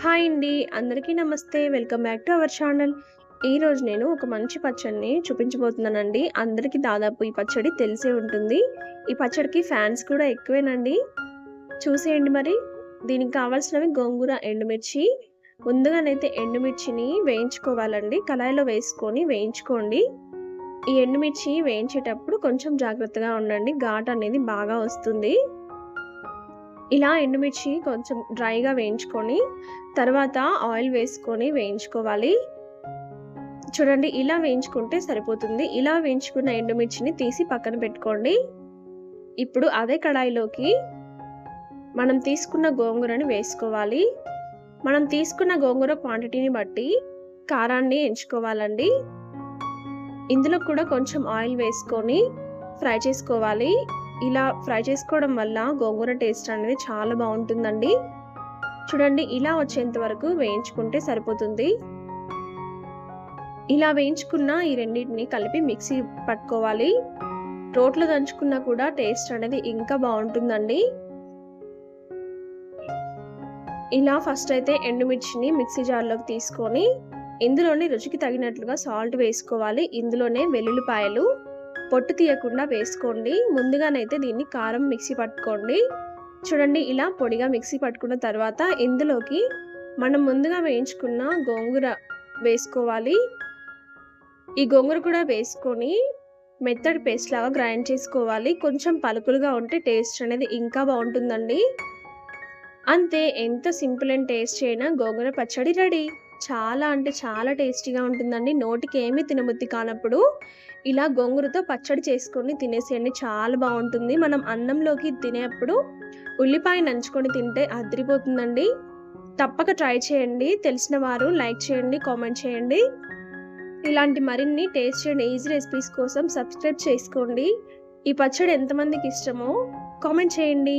Hi అండి. అందరికీ నమస్తే. Welcome back to our channel. ఈరోజు నేను ఒక మంచి పచ్చడిని చూపించబోతున్నానండి. అందరికీ దాదాపు ఈ పచ్చడి తెలిసే ఉంటుంది. ఈ పచ్చడికి ఫ్యాన్స్ కూడా ఎక్కువేనండి. చూసేయండి మరి. దీనికి కావాల్సినవి గోంగూర ఎండుమిర్చి. ముందుగానైతే ఎండుమిర్చిని వేయించుకోవాలండి. కళాయిలో వేసుకొని వేయించుకోండి. ఈ ఎండుమిర్చి వేయించేటప్పుడు కొంచెం జాగ్రత్తగా ఉండండి. ఘాట్ అనేది బాగా వస్తుంది. ఇలా ఎండుమిర్చి కొంచెం డ్రైగా వేయించుకొని తర్వాత ఆయిల్ వేసుకొని వేయించుకోవాలి. చూడండి ఇలా వేయించుకుంటే సరిపోతుంది. ఇలా వేయించుకున్న ఎండుమిర్చిని తీసి పక్కన పెట్టుకోండి. ఇప్పుడు అదే కడాయిలోకి మనం తీసుకున్న గోంగూరని వేసుకోవాలి. మనం తీసుకున్న గోంగూర క్వాంటిటీని బట్టి కారాన్ని ఎంచుకోవాలండి. ఇందులో కూడా కొంచెం ఆయిల్ వేసుకొని ఫ్రై చేసుకోవాలి. ఇలా ఫ్రై చేసుకోవడం వల్ల గోంగూర టేస్ట్ అనేది చాలా బాగుంటుందండి. చూడండి ఇలా వచ్చేంత వరకు వేయించుకుంటే సరిపోతుంది. ఇలా వేయించుకున్న ఈ రెండింటిని కలిపి మిక్సీ పట్టుకోవాలి. రోట్లో దంచుకున్నా కూడా టేస్ట్ అనేది ఇంకా బాగుంటుందండి. ఇలా ఫస్ట్ అయితే ఎండుమిర్చిని మిక్సీ జార్లోకి తీసుకొని ఇందులోనే రుచికి తగినట్లుగా సాల్ట్ వేసుకోవాలి. ఇందులోనే వెల్లుల్లిపాయలు పొట్టు తీయకుండా వేసుకోండి. ముందుగానైతే దీన్ని కారం మిక్సీ పట్టుకోండి. చూడండి ఇలా పొడిగా మిక్సీ పట్టుకున్న తర్వాత ఇందులోకి మనం ముందుగా వేయించుకున్న గోంగూర వేసుకోవాలి. ఈ గోంగూర కూడా వేసుకొని మెత్తడి పేస్ట్ లాగా గ్రైండ్ చేసుకోవాలి. కొంచెం పలుకులుగా ఉంటే టేస్ట్ అనేది ఇంకా బాగుంటుందండి. అంతే ఎంత సింపుల్ అండ్ టేస్ట్ అయినా గోంగూర పచ్చడి రెడీ. చాలా అంటే చాలా టేస్టీగా ఉంటుందండి. నోటికి ఏమీ తినబుద్ధి కానప్పుడు ఇలా గోంగూరతో పచ్చడి చేసుకొని తినేసేయండి. చాలా బాగుంటుంది. మనం అన్నంలోకి తినేప్పుడు ఉల్లిపాయ నంచుకొని తింటే అదిరిపోతుందండి. తప్పక ట్రై చేయండి. తెలిసిన వారు లైక్ చేయండి కామెంట్ చేయండి. ఇలాంటి మరిన్ని టేస్ట్ అండ్ ఈజీ రెసిపీస్ కోసం సబ్స్క్రైబ్ చేసుకోండి. ఈ పచ్చడి ఎంతమందికి ఇష్టమో కామెంట్ చేయండి.